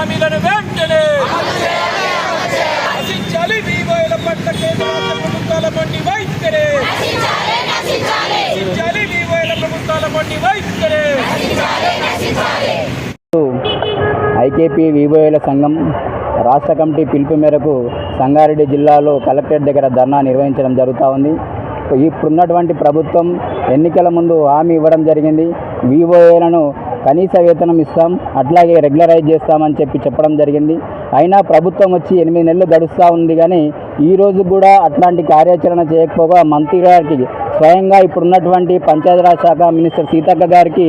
హామీలను వెంటనే నశించాలి. వివోల పట్ల కేంద్ర ప్రభుత్వాల మొండి వైఖరే. నశించాలి వివోల ప్రభుత్వాల మొండి వైఖరే. ఐకేపీ వివోఏల సంఘం రాష్ట్ర కమిటీ పిలుపు మేరకు సంగారెడ్డి జిల్లాలో కలెక్టరేట్ దగ్గర ధర్నా నిర్వహించడం జరుగుతూ ఉంది. ఇప్పుడున్నటువంటి ప్రభుత్వం ఎన్నికల ముందు హామీ ఇవ్వడం జరిగింది. వివోఏలను కనీస వేతనం ఇస్తాం అట్లాగే రెగ్యులరైజ్ చేస్తామని చెప్పి చెప్పడం జరిగింది. అయినా ప్రభుత్వం వచ్చి ఎనిమిది నెలలు గడుస్తూ ఉంది కానీ ఈ రోజు కూడా అట్లాంటి కార్యాచరణ చేయకపోగా మంత్రి గారికి స్వయంగా ఇప్పుడున్నటువంటి పంచాయతీరాజ్ శాఖ మినిస్టర్ సీతక్క గారికి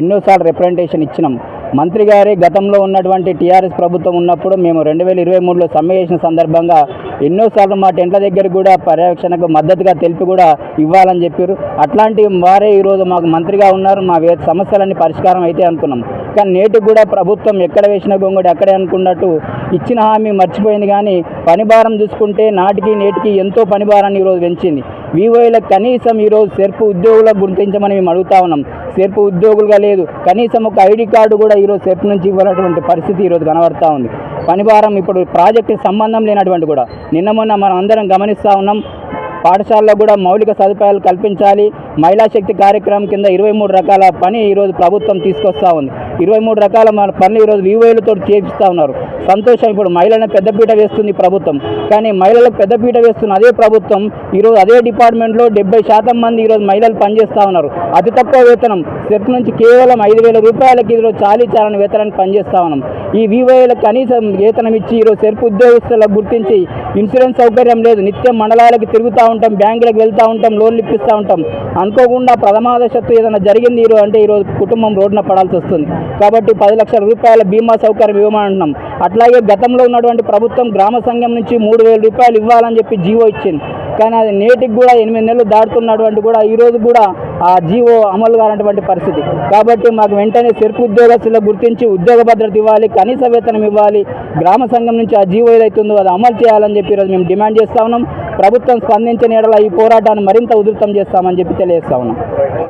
ఎన్నోసార్లు రిప్రజెంటేషన్ ఇచ్చినాం. మంత్రి గారి గతంలో ఉన్నటువంటి టీఆర్ఎస్ ప్రభుత్వం ఉన్నప్పుడు మేము రెండు వేల ఇరవై మూడులో సమ్మె చేసిన సందర్భంగా ఎన్నోసార్లు మా టెంట్ల దగ్గర కూడా పర్యవేక్షణకు మద్దతుగా తెలిపి కూడా ఇవ్వాలని చెప్పారు. అట్లాంటి వారే ఈరోజు మాకు మంత్రిగా ఉన్నారు. మా సమస్యలన్నీ పరిష్కారం అయితే అనుకున్నాం. కానీ నేటికి కూడా ప్రభుత్వం ఎక్కడ వేసిన గొంగుడు అక్కడే అనుకున్నట్టు ఇచ్చిన హామీ మర్చిపోయింది కానీ పని భారం చూసుకుంటే నాటికి నేటికి ఎంతో పని భారాన్ని ఈరోజు పెంచింది. వివోలకు కనీసం ఈరోజు సెర్పు ఉద్యోగులకు గుర్తించమని మేము అడుగుతా ఉన్నాం. సెర్పు ఉద్యోగులుగా లేదు. కనీసం ఒక ఐడి కార్డు కూడా ఈరోజు సెర్పు నుంచి ఇవ్వనటువంటి పరిస్థితి ఈరోజు కనబడతా ఉంది. పనిభారం ఇప్పుడు ప్రాజెక్టు సంబంధం లేనటువంటి కూడా. నిన్న మొన్న మనం అందరం గమనిస్తూ ఉన్నాం. పాఠశాలలో కూడా మౌలిక సదుపాయాలు కల్పించాలి. మహిళా శక్తి కార్యక్రమం కింద ఇరవై మూడు రకాల పని ఈరోజు ప్రభుత్వం తీసుకొస్తా ఉంది. ఇరవై మూడు రకాల మన పనులు ఈరోజు వివోలతో చేపిస్తూ ఉన్నారు. సంతోషం ఇప్పుడు మహిళలను పెద్దపీట వేస్తుంది ప్రభుత్వం. కానీ మహిళలకు పెద్దపీట వేస్తున్న అదే ప్రభుత్వం ఈరోజు అదే డిపార్ట్మెంట్లో డెబ్బై శాతం మంది ఈరోజు మహిళలు పనిచేస్తూ ఉన్నారు. అతి తక్కువ వేతనం సెట్ నుంచి కేవలం ఐదు వేల రూపాయలకి ఈరోజు చాలీ చాలని వేతనాన్ని పనిచేస్తూ ఉన్నాం. ఈ వివోఏలకు కనీసం వేతనం ఇచ్చి ఈరోజు సెర్పు ఉద్యోగస్తులకు గుర్తించి ఇన్సూరెన్స్ సౌకర్యం లేదు. నిత్యం మండలాలకు తిరుగుతూ ఉంటాం బ్యాంకులకు వెళ్తూ ఉంటాం లోన్లు ఇప్పిస్తూ ఉంటాం. అనుకోకుండా ప్రథమాదశత్తు ఏదైనా జరిగింది ఈరోజు అంటే ఈరోజు కుటుంబం రోడ్డున పడాల్సి వస్తుంది. కాబట్టి పది లక్షల రూపాయల బీమా సౌకర్యం ఇవ్వమంటున్నాం. అట్లాగే గతంలో ఉన్నటువంటి ప్రభుత్వం గ్రామ సంఘం నుంచి మూడు వేల రూపాయలు ఇవ్వాలని చెప్పి జీవో ఇచ్చింది. కానీ అది నేటికి కూడా ఎనిమిది నెలలు దాటుతున్నటువంటి కూడా ఈరోజు కూడా ఆ జీవో అమలు కానటువంటి పరిస్థితి. కాబట్టి మాకు వెంటనే సెర్పు ఉద్యోగస్తులు గుర్తించి ఉద్యోగ భద్రత ఇవ్వాలి కనీస వేతనం ఇవ్వాలి. గ్రామ సంఘం నుంచి ఆ జీవో ఏదైతుందో అది అమలు చేయాలని చెప్పి ఈరోజు మేము డిమాండ్ చేస్తా ఉన్నాం. ప్రభుత్వం స్పందించిన ఈ పోరాటాన్ని మరింత ఉధృతం చేస్తామని చెప్పి తెలియజేస్తా ఉన్నాం.